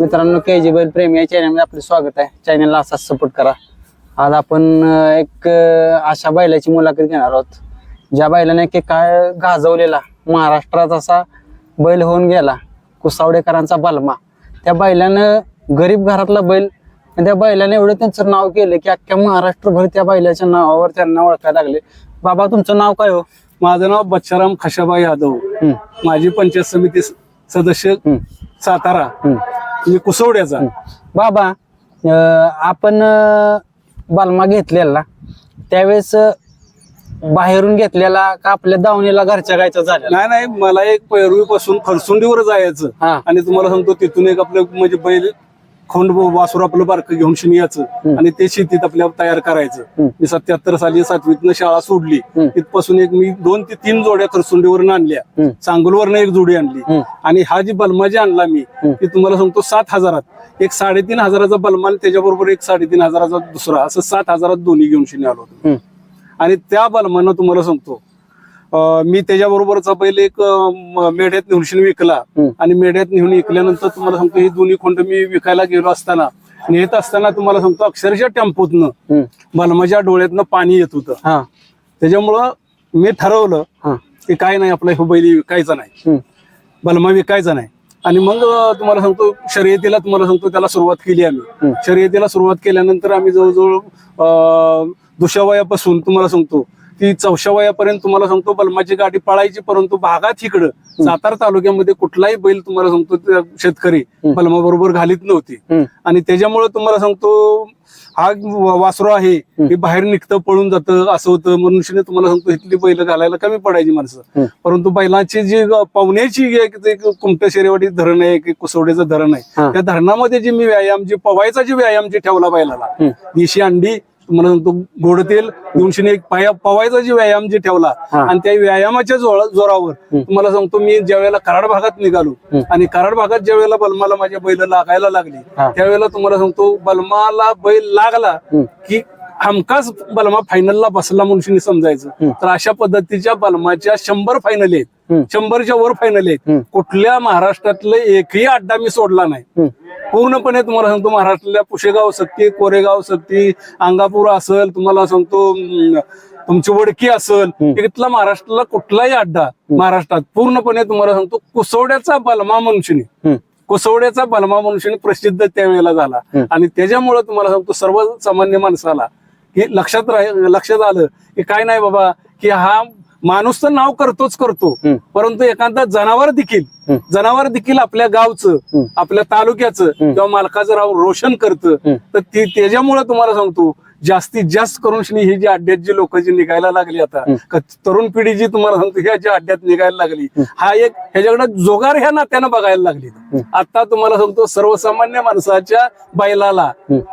मित्रांनो के जी बैल प्रेमी या चॅनलमध्ये आपलं स्वागत आहे. चॅनलला असाच सपोर्ट करा. आज आपण एक अशा बैलाची मुलाखत घेणार आहोत. ज्या बैलाने एक काय गाजवलेला महाराष्ट्रात असा बैल होऊन गेला कुसावडेकरांचा बलमा. त्या बैलानं गरीब घरातला बैल आणि त्या बैलाने एवढं त्यांचं नाव केलं की अख्ख्या महाराष्ट्रभर त्या बैलाच्या नावावर त्यांना ओळखायला लागले. बाबा तुमचं नाव काय हो? माझं नाव बच्चाराम खशाबा यादव. माजी पंचायत समिती सदस्य सातारा. हम्म. मी कुसवड्याचा बाबा अं, आपण अं, बालमा घेतलेला. त्यावेळेस अं, बाहेरून घेतलेला का आपल्या दावणीला घरच्या गायचा झालेला? नाही नाही मला एक पैरवीपासून फरसुंडीवर जायचं. हा. आणि तुम्हाला सांगतो तिथून एक आपलं म्हणजे बैल खोंड वासुर आपलं बारकं घेऊन शिनी यायचं. आणि ते शेतीत आपल्या तयार करायचं. मी सत्याहत्तर साली सातवीतनं शाळा सोडली. तिथपासून एक मी दोन ते तीन जोड्या खरसुंडीवरून आणल्या. सांगोलवरनं एक जोडी आणली. आणि हा जी बलमा जी आणला मी ती तुम्हाला सांगतो सात हजारात. एक साडेतीन हजाराचा बलमा आणि त्याच्याबरोबर एक साडेतीन हजाराचा दुसरा असं सात हजारात दोन्ही घेऊन शिनी आलो होतो. आणि त्या बलमानं तुम्हाला सांगतो मी त्याच्याबरोबरचा पहिले एक मेढ्यात नेऊन विकला. आणि मेढ्यात नेऊन विकल्यानंतर तुम्हाला सांगतो ही दोन्ही खोंड मी विकायला गेलो असताना. नेत असताना तुम्हाला सांगतो अक्षरशः टेम्पोतनं. बलमाच्या डोळ्यातनं पाणी येत होतं. हा. त्याच्यामुळं मी ठरवलं हा. की काय नाही आपला हे बैल विकायचा नाही. बलमा विकायचा नाही. आणि मग तुम्हाला सांगतो शर्यतीला तुम्हाला सांगतो त्याला सुरुवात केली आम्ही. शर्यतीला सुरुवात केल्यानंतर आम्ही जवळजवळ अं, दुसऱ्या वयापासून तुम्हाला सांगतो ती चौशा वयापर्यंत तुम्हाला सांगतो बलमाची गाडी पळायची परंतु भागात इकडं सातारा तालुक्यामध्ये कुठलाही बैल तुम्हाला सांगतो शेतकरी बलमा बरोबर घालीत नव्हती आणि त्याच्यामुळे तुम्हाला सांगतो हा वासरू आहे हे बाहेर निघतं पळून जातं असं होतं मनुष्याने तुम्हाला सांगतो इथली बैल घालायला कमी पडायची माणसं. परंतु बैलांची जी पाहुण्याची कुमट्या शेरेवाडी धरण आहे की कुसवड्याचं धरण. आहे त्या धरणामध्ये जी मी व्यायाम जी पवायचा जी व्यायाम जी ठेवला बैलाला. देशी अंडी तुम्हाला सांगतो गोड तेल दोनशे एक पाया पवायचा जी व्यायाम जी ठेवला. आणि त्या व्यायामाच्या जोरा- जोरावर तुम्हाला सांगतो मी ज्या वेळेला कराड भागात निघालो आणि कराड भागात ज्या वेळेला बलमाला माझ्या बैल लागायला लागली. त्यावेळेला तुम्हाला सांगतो बलमाला बैल लागला की हमखास बलमा फायनलला बसला म्हणून समजायचं. तर अशा पद्धतीच्या बलमाच्या शंभर फायनल आहेत. शंभरच्या वर फायनल आहेत. कुठल्या महाराष्ट्रातलं एकही अड्डा मी सोडला नाही. पूर्णपणे तुम्हाला सांगतो महाराष्ट्रातल्या पुशेगाव सक्ती कोरेगाव सक्ती अंगापूर असेल तुम्हाला सांगतो तुमची वडकी असेल इथला महाराष्ट्राला कुठलाही अड्डा महाराष्ट्रात पूर्णपणे तुम्हाला सांगतो कुसवड्याचा बलमा मनुष्यनी. कुसवड्याचा बलमा मनुष्यनी प्रसिद्ध त्यावेळेला झाला. आणि त्याच्यामुळे तुम्हाला सांगतो सर्वसामान्य माणसाला की लक्षात राह लक्षात आलं की काय नाही बाबा की हा माणूस तर नाव करतोच करतो. परंतु एखादा जनावर देखील. जनावर देखील आपल्या गावचं. आपल्या तालुक्याचं किंवा मालकाचं राव रोशन करतं. तर ती त्याच्यामुळे तुम्हाला सांगतो जास्तीत जास्त करून ही जी अड्ड्यात जी लोक जी निघायला लागली आता तरुण पिढी जी तुम्हाला सांगतो ह्या ज्या अड्ड्यात निघायला लागली हा. एक ह्याच्याकडे जोगार ह्या नात्यानं बघायला लागली. आता तुम्हाला सांगतो सर्वसामान्य माणसाच्या बैलाला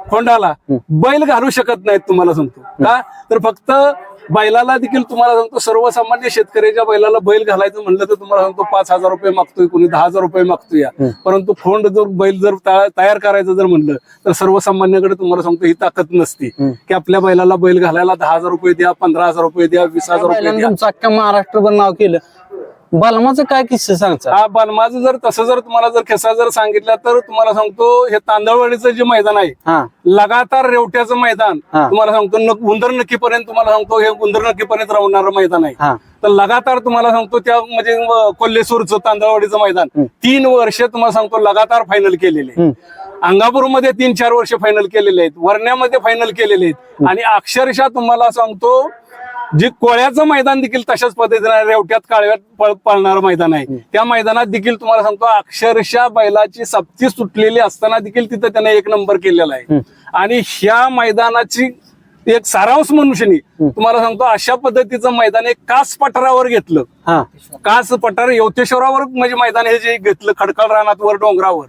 खोंडाला बैल घालू शकत नाहीत तुम्हाला सांगतो. का? तर फक्त बैलाला देखील तुम्हाला सांगतो सर्वसामान्य शेतकऱ्याच्या बैलाला बैल घालायचं म्हणलं तर तुम्हाला सांगतो पाच हजार रुपये मागतोय कोणी दहा हजार रुपये मागतोय परंतु खोंड जर बैल जर तयार करायचं जर म्हणलं तर सर्वसामान्याकडे तुम्हाला सांगतो ही ताकद नसती. की आपल्या बैलाला बैल घालायला दहा हजार रुपये द्या पंधरा हजार रुपये द्या वीस हजार रुपये द्या. तुमचं अख्ख्या महाराष्ट्रभर नाव केलं. बलमाचं काय किस्से सांगता? हा बलमाचं जर तसं जर तुम्हाला जर खेसा जर सांगितला तर तुम्हाला सांगतो हे तांदळवाडीचं जे मैदान आहे हा. लगातार रेवट्याचं मैदान हा. तुम्हाला सांगतो न- उंदर नक्कीपर्यंत तुम्हाला सांगतो हे उंदर नक्कीपर्यंत राहणारं मैदान आहे. हा. तर लगातार तुम्हाला सांगतो त्या म्हणजे अं, कोल्हेसूरचं तांदळवाडीचं मैदान तीन वर्ष तुम्हाला सांगतो लगातार फायनल केलेले. हम्म. अंगापूरमध्ये तीन चार वर्ष फायनल केलेले आहेत. वरण्यामध्ये फायनल केलेले आहेत. आणि अक्षरशः तुम्हाला सांगतो जे कोळ्याचं मैदान देखील तशाच पद्धतीने. रेवट्यात काळव्यात पळ- पळणारं मैदान आहे. त्या मैदानात देखील तुम्हाला सांगतो अक्षरशः बैलाची सप्ती सुटलेली असताना देखील तिथं त्याने एक नंबर केलेला आहे. आणि ह्या मैदानाची एक सारांश मनुष्यनी तुम्हाला सांगतो अशा पद्धतीचं मैदान एक कास पठारावर घेतलं. कास पठार यवतेश्वरावर म्हणजे मैदान हे जे घेतलं खडकाळ रानात वर डोंगरावर.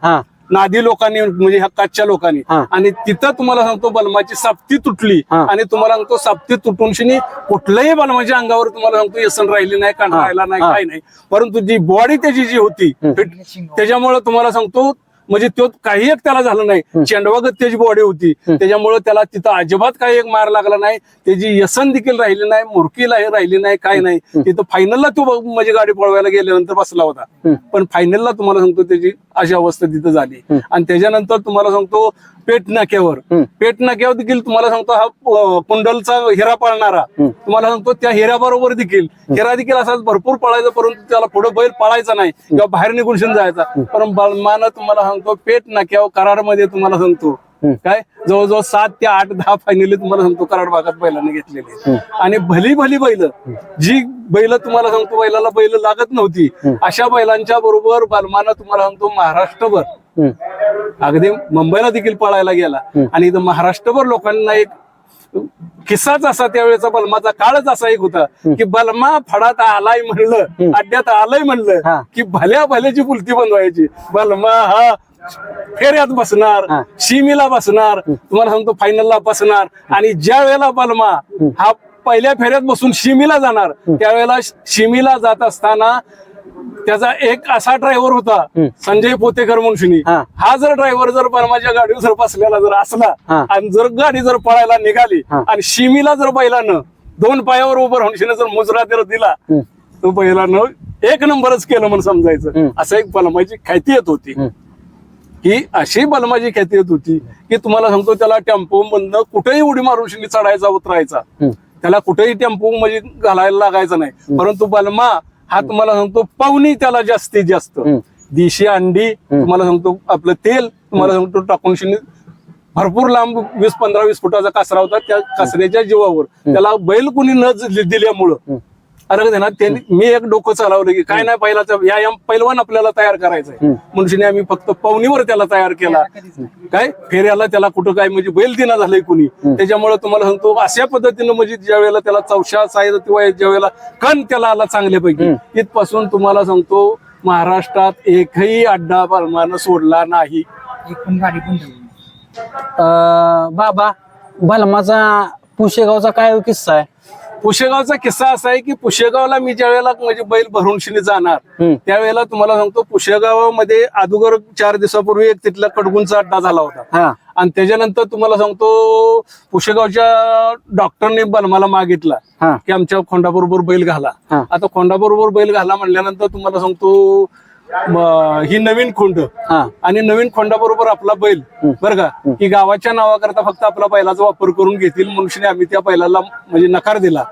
नादी लोकांनी म्हणजे ह्या काचच्या लोकांनी. आणि तिथं तुम्हाला सांगतो बलमाची साप्ती तुटली. आणि तुम्हाला सांगतो साप्ती तुटून शिनी कुठल्याही बलमाच्या अंगावर तुम्हाला सांगतो व्यसन राहिली नाही कांड. राहिला नाही. काय नाही. परंतु जी बॉडी त्याची जी होती त्याच्यामुळे तुम्हाला सांगतो म्हणजे तो काही एक त्याला झालं नाही. चेंडवागत त्याची बॉडी होती. त्याच्यामुळे त्याला तिथं अजिबात काही एक मार लागला नाही. त्याची व्यसन देखील राहिली नाही मुरकी ला- राहिली नाही काय नाही. तिथं फायनलला तो म्हणजे गाडी पळवायला गेल्यानंतर बसला होता. पण फायनलला तुम्हाला सांगतो त्याची अशी अवस्था तिथं झाली. आणि त्याच्यानंतर तुम्हाला सांगतो पेट नाक्यावर हम्म. पेट नाक्यावर देखील तुम्हाला सांगतो हा कुंडलचा हिरा पाळणारा. तुम्हाला सांगतो त्या हिऱ्याबरोबर देखील. हिरा देखील असाच भरपूर पळायचा परंतु त्याला पुढे बैल पळायचा नाही किंवा बाहेर निघून जायचा. पण बलमानं तुम्हाला सांगतो पेट नाक्यावर कराडमध्ये तुम्हाला सांगतो. काय? जवळजवळ सात ते आठ दहा फायनली तुम्हाला सांगतो कराड भागात बैलांनी घेतलेली. आणि भली भली बैल जी बैल तुम्हाला सांगतो बैलाला बैल लागत नव्हती. अशा बैलांच्या बरोबर बलमानं तुम्हाला सांगतो महाराष्ट्रभर. अगदी मुंबईला देखील पळायला गेला. आणि इथं महाराष्ट्रभर लोकांना एक किस्साच असा त्यावेळेचा बलमाचा काळच असा एक होता की बलमा फडात आलाय म्हणलं अड्ड्यात आलंय. म्हणलं की भल्या भल्याची पुलती बनवायची. बलमा हा फेऱ्यात बसणार. शिमीला बसणार तुम्हाला सांगतो फायनलला बसणार. आणि ज्या वेळेला बलमा हा पहिल्या फेऱ्यात बसून शिमीला जाणार त्यावेळेला शिमीला जात असताना त्याचा एक असा ड्रायव्हर होता संजय पोतेकर म्हणून हा. जर ड्रायव्हर जर बलमाच्या गाडीवर जर बसलेला जर असला. आणि जर गाडी जर पळायला निघाली. आणि शिमीला जर बैलानं दोन पायावर उभं राहून जर मुजरा जर दिला. तो बैलानं एक नंबरच केलं म्हणून समजायचं. असं एक बलमाची ख्याती येत होती. ही अशी बलमाची ख्याती येत होती की तुम्हाला सांगतो त्याला टेम्पो मधनं कुठेही उडी मारून शिंदी चढायचा उतरायचा. त्याला कुठेही टेम्पो म्हणजे घालायला लागायचा नाही. परंतु बलमा हा तुम्हाला सांगतो पावनी त्याला जास्तीत जास्त. देशी अंडी तुम्हाला सांगतो आपलं तेल तुम्हाला सांगतो टाकून भरपूर लांब वीस पंधरा वीस फुटाचा कासरा होता त्या कासऱ्याच्या जीवावर. त्याला बैल कुणी न दिल्यामुळं अरे ना त्यांनी मी एक डोकं चालवलं की काय नाही पहिला व्यायाम पैलवान आपल्याला तयार करायचा आहे आम्ही फक्त पवनीवर त्याला तयार केला. काय? फेऱ्याला त्याला कुठं काय म्हणजे बैल दिना झालंय कुणी. त्याच्यामुळे तुम्हाला सांगतो अशा पद्धतीनं म्हणजे ज्या वेळेला त्याला चौशा साईज किंवा ज्या वेळेला कण त्याला आला चांगल्यापैकी तिथपासून तुम्हाला सांगतो महाराष्ट्रात एकही अड्डा परमानं सोडला नाही. एक पण गाडी पण ठेवली अं, बाबा बलमाचा पुशेगावचा काय किस्सा आहे? पुशेगावचा किस्सा असा आहे की पुशेगावला मी ज्या वेळेला म्हणजे बैल भरून शिनी जाणार. त्यावेळेला तुम्हाला सांगतो पुशेगावामध्ये अगोदर चार दिवसापूर्वी एक तिथला कडगुंचा अड्डा झाला होता हा आणि त्याच्यानंतर तुम्हाला सांगतो पुशेगावच्या डॉक्टरने बलमाला मागितला की आमच्या खोंडाबरोबर बैल घाला. आता खोंडाबरोबर बैल घाला म्हणल्यानंतर तुम्हाला सांगतो ही नवीन खोंड. आणि नवीन खोंडाबरोबर आपला बैल. बरं का? की गावाच्या नावाकरता फक्त आपला बैलाचा वापर करून घेतील. मनुष्याने आम्ही त्या बैलाला म्हणजे नकार दिला.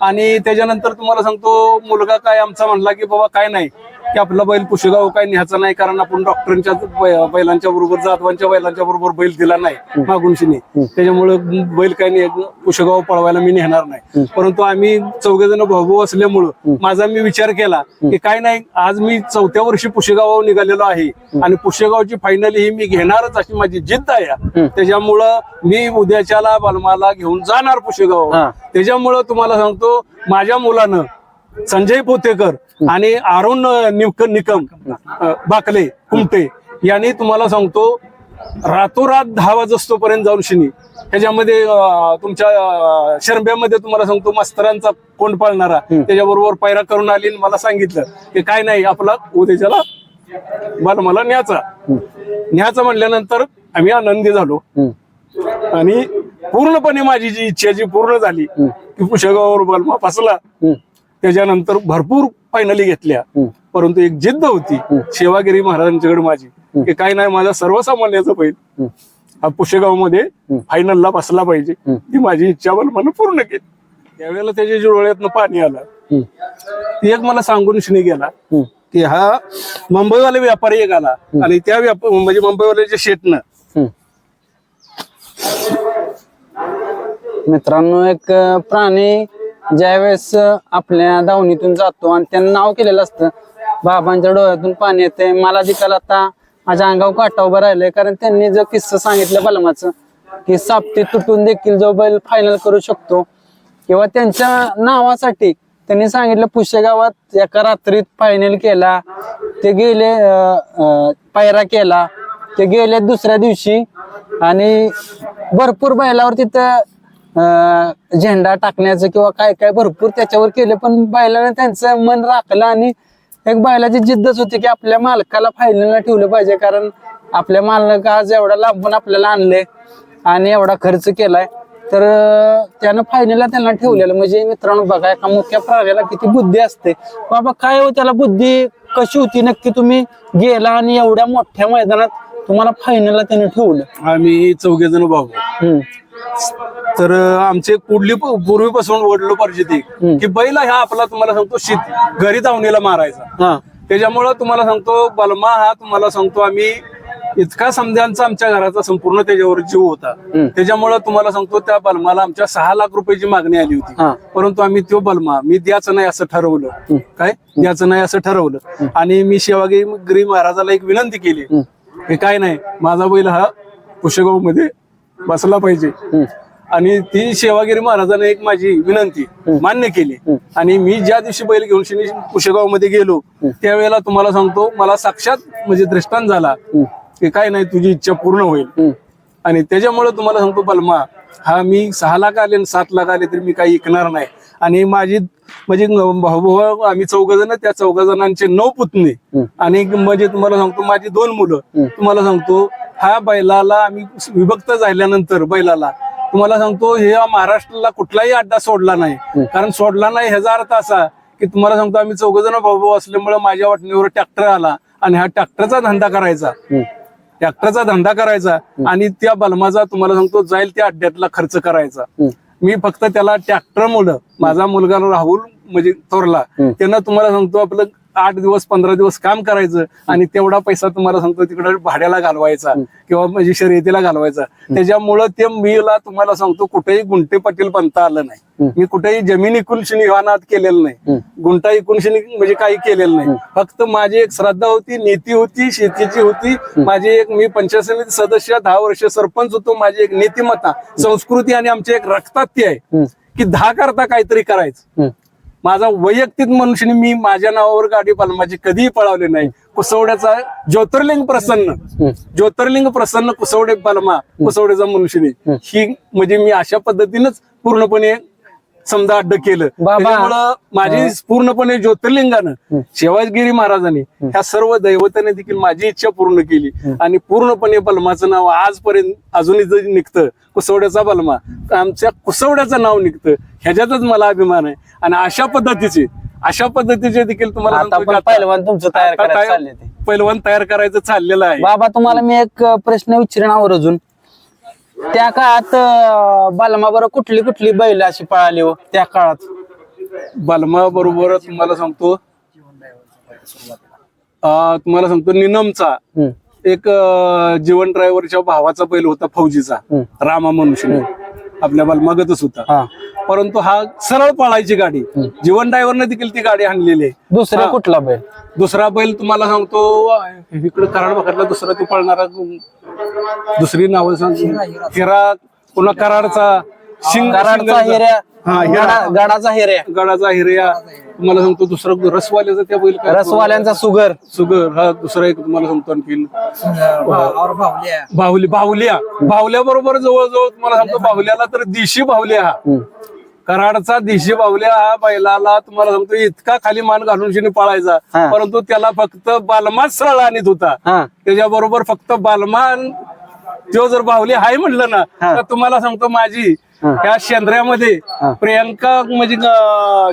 आणि त्याच्यानंतर तुम्हाला सांगतो मुलगा काय आमचा म्हणला की बाबा काय नाही. की आपला बैल पुशेगाव काय न्यायचा नाही कारण आपण डॉक्टरांच्या बैलांच्या बरोबर जाधवांच्या बैलांच्या बरोबर बैल दिला नाही मागुनशीने. त्याच्यामुळे बैल काय नाही पुशेगाव पळवायला मी नेणार नाही. परंतु आम्ही चौघे जण भाऊ असल्यामुळं माझा मी विचार केला की काय नाही आज मी चौथ्या वर्षी पुशेगाव निघालेलो आहे आणि पुशेगावची फायनल ही मी घेणारच अशी माझी जिद्द आहे. त्याच्यामुळं मी उद्याच्याला बलमाला घेऊन जाणार पुशेगाव. त्याच्यामुळं तुम्हाला सांगतो माझ्या मुलानं संजय पोतेकर आणि अरुण निक निकम बाकले कुमटे यांनी तुम्हाला सांगतो रातोरात दहा वाजस्तोपर्यंत जाऊन शिनी. ह्याच्यामध्ये अ, तुमच्या शरब्यामध्ये तुम्हाला सांगतो मास्तरांचा कोण पाळणारा. त्याच्याबरोबर पायरा करून आली आणि मला सांगितलं की काय नाही आपला उद्याच्याला मला मला न्यायचा. न्यायचा म्हणल्यानंतर आम्ही आनंदी झालो. आणि पूर्णपणे माझी जी इच्छा जी पूर्ण झाली की पुशेगावर बलमा फसला. त्याच्यानंतर भरपूर फायनली घेतल्या. परंतु एक जिद्द होती सेवागिरी महाराजांच्याकडे माझी की काय नाही माझा सर्वसामान्याचा बैल. हा पुशेगावमध्ये फायनलला बसला पाहिजे. ती माझी इच्छा बलमानं पूर्ण केली. त्यावेळेला त्याच्या डोळ्यातनं पाणी आलं. ती एक मला सांगून शिनी गेला. की हा मुंबईवाले व्यापारी एक आला. आणि त्या व्याप म्हणजे मुंबईवाल्याच्या शेटनं. मित्रांनो एक प्राणी ज्यावेळेस आपल्या धावणीतून जातो आणि त्यांना नाव केलेलं असतं बाबांच्या डोळ्यातून पाणी येते. मला देखील आता माझ्या अंगावर काटा उभं राहिलंय कारण त्यांनी जो किस्सा सांगितलं बलमाचं की सापटी तुटून देखील जो बैल फायनल करू शकतो. किंवा त्यांच्या नावासाठी त्यांनी सांगितलं पुशेगावात एका रात्रीत फायनल केला ते गेले पायरा केला ते गेले दुसऱ्या दिवशी आणि भरपूर बैलावर तिथं झेंडा टाकण्याचं किंवा काय काय भरपूर त्याच्यावर केलं पण बैलाने त्यांचं मन राखलं आणि एक बैलाची जिद्दच होती की आपल्या मालकाला फायनलला ठेवलं पाहिजे कारण आपल्या मालक आज एवढा लांबून आपल्याला आणले आणि एवढा खर्च केलाय. तर त्यानं फायनलला त्यांना ठेवलेलं. म्हणजे मित्रांनो बघा एका मुख्य प्राण्याला किती बुद्धी असते. बाबा काय हो त्याला बुद्धी कशी होती? नक्की तुम्ही गेला आणि एवढ्या मोठ्या मैदानात तुम्हाला फायनलला त्याने ठेवलं. आम्ही चौघे जण भाऊ तर आमचे कुठली पूर्वीपासून वडलो हम्म. की बैल हा आपला तुम्हाला सांगतो शेत घरी धावणीला मारायचा. हा. त्याच्यामुळं तुम्हाला सांगतो बलमा हा तुम्हाला सांगतो आम्ही इतका समजांचा आमच्या घराचा संपूर्ण त्याच्यावर जीव होता. त्याच्यामुळं तुम्हाला सांगतो त्या बलमाला आमच्या सहा लाख रुपयाची मागणी आली होती. हा. परंतु आम्ही तो बलमा मी द्याचं नाही असं ठरवलं. काय? द्याचं नाही असं ठरवलं. आणि मी सेवागिरी महाराजाला एक विनंती केली. की काय नाही माझा बैल हा कुशेगावमध्ये बसला पाहिजे. आणि ती सेवागिरी महाराजाने एक माझी विनंती मान्य केली. आणि मी ज्या दिवशी बैल घेऊन शनी कुशेगावमध्ये गेलो त्यावेळेला तुम्हाला सांगतो मला साक्षात म्हणजे दृष्टांत झाला की काय नाही तुझी इच्छा पूर्ण होईल. आणि त्याच्यामुळे तुम्हाला सांगतो बलमा हा मी सहा लाख आले आणि सात लाख आले तरी मी काही ऐकणार नाही. आणि माझी म्हणजे भाऊ भाऊ आम्ही चौघ जण त्या चौघ जणांचे नऊ पुतणे आणि म्हणजे तुम्हाला सांगतो माझी दोन मुलं. तुम्हाला सांगतो हा बैलाला आम्ही विभक्त झाल्यानंतर बैलाला तुम्हाला सांगतो हे महाराष्ट्राला कुठलाही अड्डा सोडला नाही कारण सोडला नाही ह्याचा अर्थ असा की तुम्हाला सांगतो आम्ही चौघ जण भाऊ भाऊ असल्यामुळे माझ्या वाटणीवर ट्रॅक्टर आला आणि हा ट्रॅक्टरचा धंदा करायचा. ट्रॅक्टरचा धंदा करायचा आणि त्या बलमाचा तुम्हाला सांगतो जाईल त्या अड्ड्यातला खर्च करायचा. मी फक्त त्याला ट्रॅक्टर मुलं माझा मुलगा राहुल म्हणजे थोरला. त्यांना तुम्हाला सांगतो आपलं आठ दिवस पंधरा दिवस काम करायचं आणि तेवढा पैसा तुम्हाला सांगतो तिकडे भाड्याला घालवायचा किंवा म्हणजे शर्यतीला घालवायचा. त्याच्यामुळं ते मीला तुम्हाला सांगतो कुठेही गुंटे पाटील बनता आलं नाही. मी कुठेही जमीन इकून शिनी वाहनात केलेलं नाही. गुंटा इकून शिनी म्हणजे काही केलेलं नाही. फक्त माझी एक श्रद्धा होती नीती होती शेतीची होती. माझी एक मी पंचायत समिती सदस्य दहा वर्ष सरपंच होतो. माझी एक नीतिमत्ता संस्कृती आणि आमची एक रक्तात ती आहे की दहा करता काहीतरी करायचं. माझा वैयक्तिक मनुष्याने मी माझ्या नावावर गाडी पालमाची कधीही पळवली नाही. कुसवड्याचा ज्योतिर्लिंग प्रसन्न. ज्योतिर्लिंग प्रसन्न कुसवडे पालमा कुसवड्याचा मनुष्यने. ही म्हणजे मी अशा पद्धतीनंच पूर्णपणे समजा अड्ड केलं. बाबा. त्याच्यामुळं माझी पूर्णपणे ज्योतिर्लिंगानं शिवाजीगिरी महाराजांनी ह्या सर्व दैवताने देखील माझी इच्छा पूर्ण केली. आणि पूर्णपणे बलमाचं नाव आजपर्यंत अजूनही जरी निघतं कुसवड्याचा बलमा आमच्या कुसवड्याचं नाव निघतं ह्याच्यातच मला अभिमान आहे. आणि अशा पद्धतीचे अशा पद्धतीचे देखील तुम्हाला पहिलवान तुमचं तयार. पहिलवान तयार करायचं चाललेलं आहे. बाबा तुम्हाला मी एक प्रश्न विचारणार अजून. त्या काळात बालमा बरं कुठली कुठली बैल अशी पळाली हो त्या काळात? बलमा बरोबर तुम्हाला सांगतो अं, तुम्हाला सांगतो निनमचा. हम्म, एक अं, जीवन ड्रायव्हरच्या भावाचा बैल होता फौजीचा हम्म. रामा मनुष्य. आपल्या बलमागतच होता. हा. परंतु हा सरळ पळायची गाडी जीवन ड्रायव्हरने देखील ती गाडी आणलेली आहे. दुसरा हा. कुठला बैल? दुसरा बैल तुम्हाला सांगतो इकडे कराड भागातला दुसरा तो पळणारा दुसरी नावं सांगतो हिरा पुन्हा कराडचा शिंग कराडचा. हिऱ्या. हा हिरा. गडा- गडाचा हिऱ्या. गडाचा हिरया तुम्हाला सांगतो दुसरा रसवाल्याचा त्या बैल काय रसवाल्यांचा सुगर. सुगर हा दुसरा एक तुम्हाला सांगतो आणखीन. बाहुली बाहुल्या बाहुल्या बरोबर जवळजवळ तुम्हाला सांगतो बाहुल्याला तर दिशी बाहुल्या हा कराडचा दिशी बाहुल्या हा बैलाला तुम्हाला सांगतो इतका खाली मान घालून शिनी पळायचा हा. परंतु त्याला फक्त बालमाच सरळ आणत होता हा त्याच्याबरोबर फक्त बालमान तो जर बाहुली हाय म्हणलं ना हा. तर तुम्हाला सांगतो माझी. ह्या शेंद्र्यामध्ये. प्रियंका म्हणजे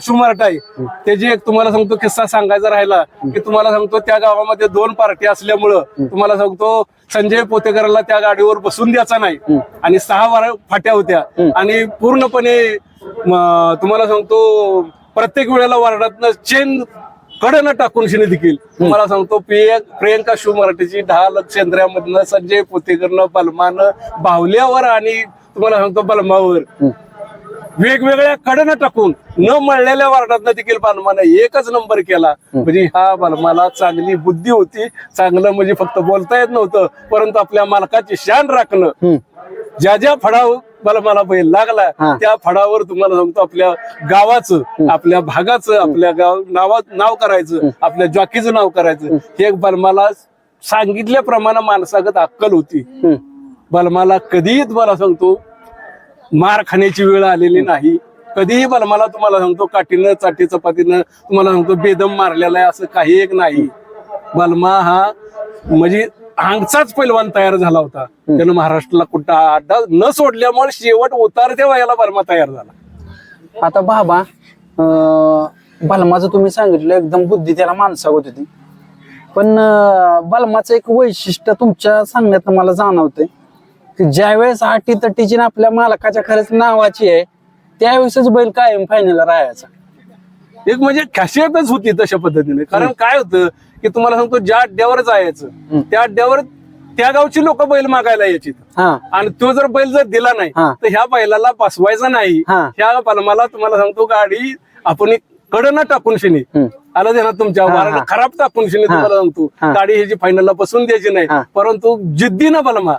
शुमारटाई त्याची एक तुम्हाला सांगतो किस्सा सांगायचा राहिला की तुम्हाला सांगतो त्या गावामध्ये दोन पार्टी असल्यामुळं तुम्हाला सांगतो संजय पोतेकरला त्या गाडीवर बसून द्यायचा नाही. आणि सहा वार फाट्या होत्या. आणि पूर्णपणे तुम्हाला सांगतो प्रत्येक वेळेला वार्डातनं चेन कडनं टाकून शिने देखील तुम्हाला सांगतो प्रिय प्रियंका शिव मराठीची ढाल केंद्रामधनं संजय पोतेकरनं बलमानं बाहुल्यावर आणि तुम्हाला सांगतो बलमावर. वेगवेगळ्या कडनं टाकून न मळलेल्या वार्डातनं देखील बलमानं एकच नंबर केला. म्हणजे हा बलमाला चांगली बुद्धी होती. चांगलं म्हणजे फक्त बोलता येत नव्हतं परंतु आपल्या मालकाची शान राखणं. ज्या ज्या फडावर मला मला बैल लागला. त्या फडावर तुम्हाला सांगतो आपल्या गावाचं आपल्या भागाचं आपल्या गाव नावात नाव करायचं आपल्या जॉकीचं नाव करायचं. हे. एक बलमाला सांगितल्याप्रमाणे माणसागत अक्कल होती. बलमाला कधीही तुम्हाला सांगतो मार खाण्याची वेळ आलेली नाही. कधीही बलमाला तुम्हाला सांगतो काठीनं चाटी चपातीनं तुम्हाला सांगतो बेदम मारलेला आहे असं काही एक नाही. बलमा हा म्हणजे अंगचाच पैलवान तयार झाला होता. त्यानं महाराष्ट्राला कुठं अड्डा न सोडल्यामुळे शेवट उतारत्या वयाला बर्मा तयार झाला. आता बाबा बलमाचं तुम्ही सांगितलं एकदम बुद्धी त्याला माणसावत होती. पण बलमाचं एक वैशिष्ट्य तुमच्या सांगण्यात मला जाणवतंय. ज्यावेळेस आटी तटीची ना आपल्या मालकाच्या खरंच नावाची आहे त्यावेळेसच बैल कायम फायनलला राहायचा एक म्हणजे खासियतच होती तशा पद्धतीने कारण काय होतं की तुम्हाला सांगतो ज्या अड्ड्यावर जायचं त्या अड्ड्यावर त्या गावची लोक बैल मागायला यायची हा आणि तो जर बैल जर दिला नाही हा. तर ह्या बैलाला बसवायचा नाही हा. ह्या पलमाला तुम्हाला सांगतो गाडी आपण एक कडनं टाकून शिनी हम्म. आलं दे ना तुमच्या हा, वाराला हा. खराब टाकून शिनी तुम्हाला सांगतो हा. गाडी ह्याची फायनलला बसून द्यायची नाही हा. परंतु जिद्दीनं बलमा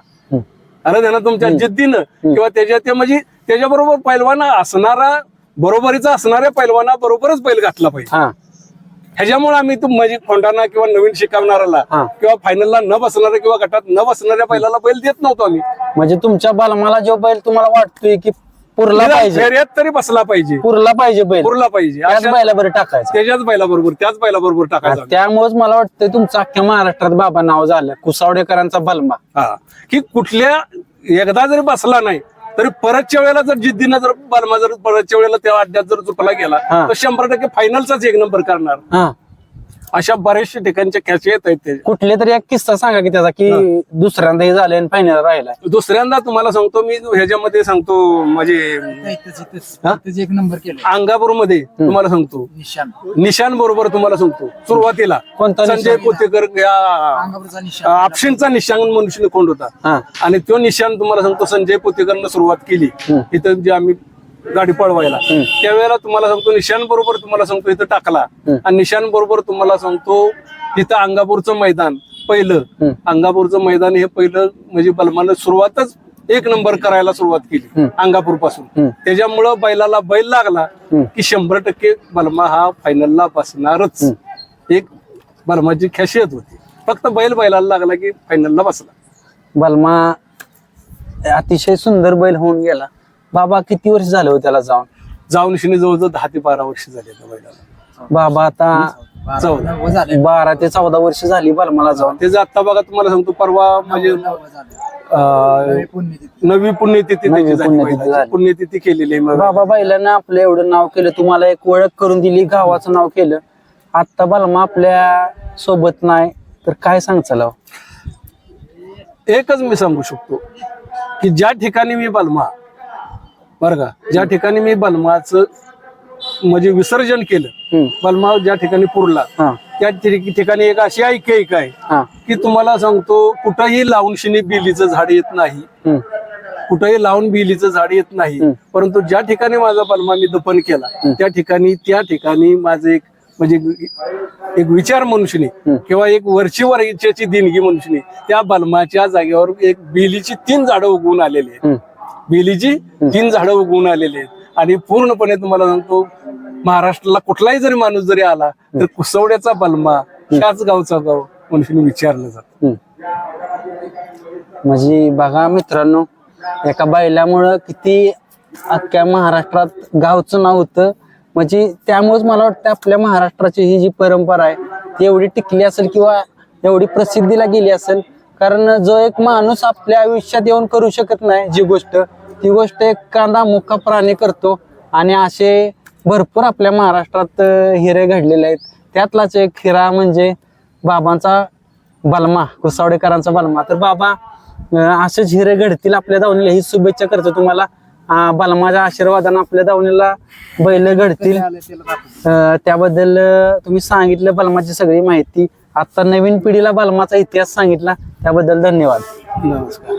हम्म. आलं दे ना तुमच्या जिद्दीनं किंवा त्याच्या ते म्हणजे त्याच्याबरोबर पैलवाना असणारा बरोबरीचा असणाऱ्या पैलवाना बरोबरच बैल घातला पाहिजे ह्याच्यामुळे आम्ही म्हणजे खोंडाना किंवा नवीन शिकवणाऱ्याला. किंवा फायनलला न बसणाऱ्या किंवा गटात न बसणाऱ्या बैलाला बैल देत नव्हतो आम्ही म्हणजे तुमच्या बलमाला जो बैल तुम्हाला वाटतोय की पुरला पाहिजे. फेऱ्यात तरी बसला पाहिजे. पुरला पाहिजे बैल. पुरला पाहिजे. त्याच अशा- बैला बरं टाकायचं. त्याच्याच बैलाबरोबर त्याच बैलाबरोबर टाकायचा. त्यामुळेच मला वाटतंय तुमचं अख्ख्या महाराष्ट्रात बाबा नाव झालं. कुसावडेकरांचा बलमा. हा. की कुठल्या एकदा जरी बसला नाही तरी परतच्या वेळेला जर जिद्दीनं जर बलमा जर परतच्या वेळेला त्या अड्ड्यात जर चुकला गेला हा. तर शंभर टक्के फायनलचाच एक नंबर करणार. हा. अशा बऱ्याचशा ठिकाणच्या कॅच येत आहेत ते. कुठले तरी एक किस्सा सांगा की त्याचा की दुसऱ्यांदा हे झाले आणि फायनल राहिला दुसऱ्यांदा तुम्हाला सांगतो मी ह्याच्यामध्ये सांगतो म्हणजे एक नंबर केलं अंगापूरमध्ये तुम्हाला सांगतो. निशान. निशान बरोबर तुम्हाला सांगतो. सुरुवातीला कोणता संजय पोतेकर या अंगावरचा निशान. ऑप्शनचा मनुष्य कोंड होता. हा. आणि तो निशाण तुम्हाला सांगतो संजय पोतेकरनं सुरुवात केली. इथं जे आम्ही गाडी पळवायला. त्यावेळेला तुम्हाला सांगतो निशान बरोबर तुम्हाला सांगतो इथं टाकला. आणि निशान बरोबर तुम्हाला सांगतो इथं अंगापूरचं मैदान पहिलं. अंगापूरचं मैदान हे पहिलं म्हणजे बलमानं सुरुवातच एक नंबर करायला सुरुवात केली अंगापूरपासून त्याच्यामुळं बैलाला बैल लागला की शंभर टक्के बलमा हा फायनलला बसणारच. एक बलमाची खासियत होती. फक्त बैल बैलाला लागला की फायनलला बसला. बलमा अतिशय सुंदर बैल होऊन गेला. बाबा किती वर्ष झाले हो त्याला जाऊन जाऊन शिनी जवळजवळ दहा ते बारा वर्ष झाले त्या बैलाला बाबा आता चौदा बारा ते चौदा वर्ष झाली बलमाला जाऊन त्याचं आता बघा तुम्हाला सांगतो परवा म्हणजे अं, नवी पुण्यतिथी. नवी पुण्यतिथी नवी त्याची झाली पुण्यतिथी बैलाची. झाली. पुण्यतिथी केलेली आहे मग. बाबा बैलांना आपलं एवढं नाव केलं तुम्हाला एक ओळख करून दिली गावाचं नाव केलं आता बलमा आपल्यासोबत नाही तर काय सांगचाल हो? एकच मी सांगू शकतो की ज्या ठिकाणी मी बलमा बरं का? ज्या ठिकाणी मी बलमाचं म्हणजे विसर्जन केलं. बलमा ज्या ठिकाणी पुरला त्या ठिकाणी एक अशी ऐक आहे की तुम्हाला सांगतो कुठंही लावून शिनी बिलीचं झाड येत नाही. कुठेही लावून बिलीचं झाड येत नाही. परंतु ज्या ठिकाणी माझा बलमा मी दफन केला त्या ठिकाणी त्या ठिकाणी माझं एक म्हणजे एक विचार मनुष्यने किंवा एक वरची वरच्याची देणगी मनुष्यने त्या बलमाच्या जागेवर एक बिलीची तीन झाडं उगवून आलेली आहेत. बेलीची तीन झाडं उगवून आलेली आहेत. आणि पूर्णपणे तुम्हाला सांगतो महाराष्ट्राला कुठलाही जरी माणूस जरी आला तर कुसवड्याचा बलमा ह्याच गावचा गाव मनुष्याने विचारलं जात. म्हणजे बघा मित्रांनो एका बैलामुळं किती अख्ख्या महाराष्ट्रात गावचं नाव होतं. म्हणजे त्यामुळेच मला वाटतं आपल्या महाराष्ट्राची ही जी परंपरा आहे ती एवढी टिकली असेल किंवा एवढी प्रसिद्धीला गेली असेल कारण जो एक माणूस आपल्या आयुष्यात येऊन करू शकत नाही जी गोष्ट ती गोष्ट एक कांदा मुका प्राणी करतो. आणि असे भरपूर आपल्या महाराष्ट्रात हिरे घडलेले आहेत. त्यातलाच एक हिरा म्हणजे बाबांचा बलमा कुसावडेकरांचा बलमा. तर बाबा असेच हिरे घडतील आपल्या दावणीला. ही शुभेच्छा करतो तुम्हाला. बलमाच्या आशीर्वादानं आपल्या दावणीला बैल घडतील. त्याबद्दल तुम्ही सांगितलं बलमाची सगळी माहिती. आता नवीन पिढीला बालमाचा इतिहास सांगितला त्याबद्दल धन्यवाद. नमस्कार.